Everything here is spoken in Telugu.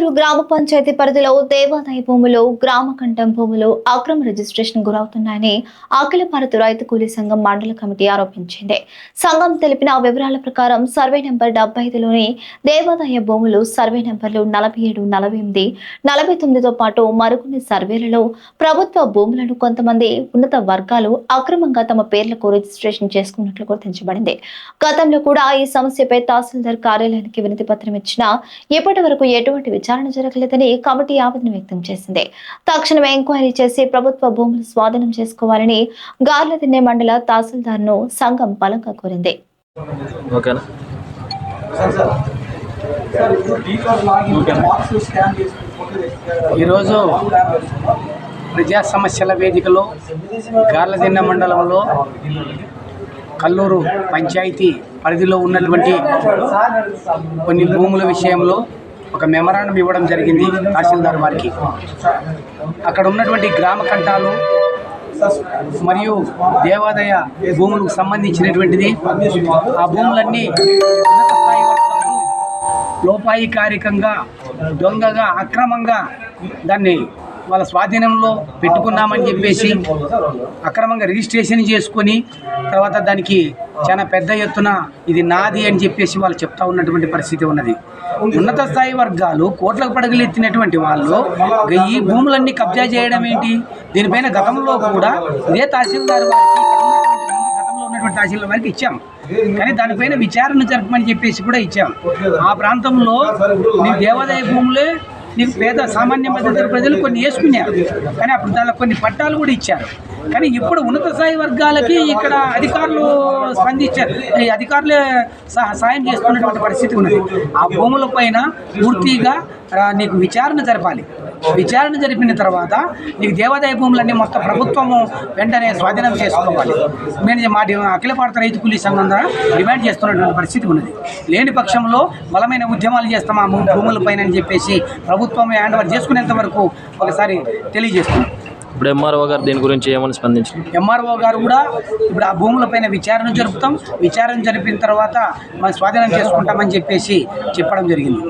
కల్లూరు గ్రామ పంచాయతీ పరిధిలో దేవాదాయ భూములు గ్రామ కంఠం భూములు అక్రమ రిజిస్ట్రేషన్ గురవుతున్నాయని అఖిల భారత రైతు కూలీ సంఘం మండల కమిటీ ఆరోపించింది. సంఘం తెలిపిన వివరాల ప్రకారం సర్వే నెంబర్ డెబ్బై ఐదులోని దేవాదాయ భూములు సర్వే నెంబర్లు నలభై ఏడు నలభై ఎనిమిది నలభై తొమ్మిదితో పాటు మరికొన్ని సర్వేలలో ప్రభుత్వ భూములను కొంతమంది ఉన్నత వర్గాలు అక్రమంగా తమ పేర్లకు రిజిస్ట్రేషన్ చేసుకున్నట్లు గుర్తించబడింది. గతంలో కూడా ఈ సమస్యపై తహసీల్దార్ కార్యాలయానికి వినతి పత్రం ఇచ్చినా ఇప్పటి వరకు ఎటువంటి విచారణ జరగలేదని కమిటీ ఆవేదన వ్యక్తం చేసింది. తక్షణమే ఎంక్వైరీ చేసి ప్రభుత్వ భూములు స్వాధీనం చేసుకోవాలని గార్లదిన్నె మండల తహసీల్దార్ను సంఘం బలంగా కోరింది. ఈరోజు ప్రజా సమస్యల వేదికలో గార్లదిన్న మండలంలో కల్లూరు పంచాయతీ పరిధిలో ఉన్నటువంటి కొన్ని భూముల విషయంలో ఒక మెమరాండం ఇవ్వడం జరిగింది తహసీల్దార్ వారికి. అక్కడ ఉన్నటువంటి గ్రామ కంటాలు మరియు దేవాదాయ భూములకు సంబంధించినటువంటిది. ఆ భూములన్నీ లోపాయికారికంగా దొంగగా అక్రమంగా దాన్ని వాళ్ళ స్వాధీనంలో పెట్టుకున్నామని చెప్పేసి అక్రమంగా రిజిస్ట్రేషన్ చేసుకొని తర్వాత దానికి చాలా పెద్ద ఎత్తున ఇది నాది అని చెప్పేసి వాళ్ళు చెప్తా ఉన్నటువంటి పరిస్థితి ఉన్నది. ఉన్నత స్థాయి వర్గాలు కోట్లకు పడగలెత్తినటువంటి వాళ్ళు ఈ భూములన్నీ కబ్జా చేయడం ఏంటి? దీనిపైన గతంలో కూడా ఇదే తహసీల్దార్ వారికి గతంలో ఉన్నటువంటి తహసీల్దార్ వారికి ఇచ్చాం. కానీ దానిపైన విచారణ జరపమని చెప్పేసి కూడా ఇచ్చాం. ఆ ప్రాంతంలో నీ దేవాదాయ భూములే నీకు పేద సామాన్య మధ్య ప్రజలు కొన్ని వేసుకున్నారు. కానీ అప్పుడు దానిలో కొన్ని పట్టాలు కూడా ఇచ్చారు. కానీ ఇప్పుడు ఉన్నత స్థాయి వర్గాలకి ఇక్కడ అధికారులు స్పందించారు. ఈ అధికారులే సహ- సాయం చేస్తున్నటువంటి పరిస్థితి ఉన్నది. ఆ భూముల పైన పూర్తిగా నీకు విచారణ జరపాలి. విచారణ జరిపిన తర్వాత నీకు దేవాదాయ భూములన్నీ మొత్తం ప్రభుత్వము వెంటనే స్వాధీనం చేసుకోవాలి. నేను మా అఖిల భారత రైతు కూలీ సంఘం ద్వారా డిమాండ్ చేస్తున్నటువంటి పరిస్థితి ఉన్నది. లేని పక్షంలో బలమైన ఉద్యమాలు చేస్తాం ఆ భూముల భూములపైన అని చెప్పేసి ప్రభుత్వం హ్యాండ్ ఓవర్ చేసుకునేంత వరకు ఒకసారి తెలియజేస్తున్నాం. ఇప్పుడు ఎంఆర్ఓ గారు దీని గురించి ఏమని స్పందించారు? ఎంఆర్ఓ గారు కూడా ఇప్పుడు ఆ భూములపైన విచారణ జరుపుతాం. విచారణ జరిపిన తర్వాత మనం స్వాధీనం చేసుకుంటామని చెప్పేసి చెప్పడం జరిగింది.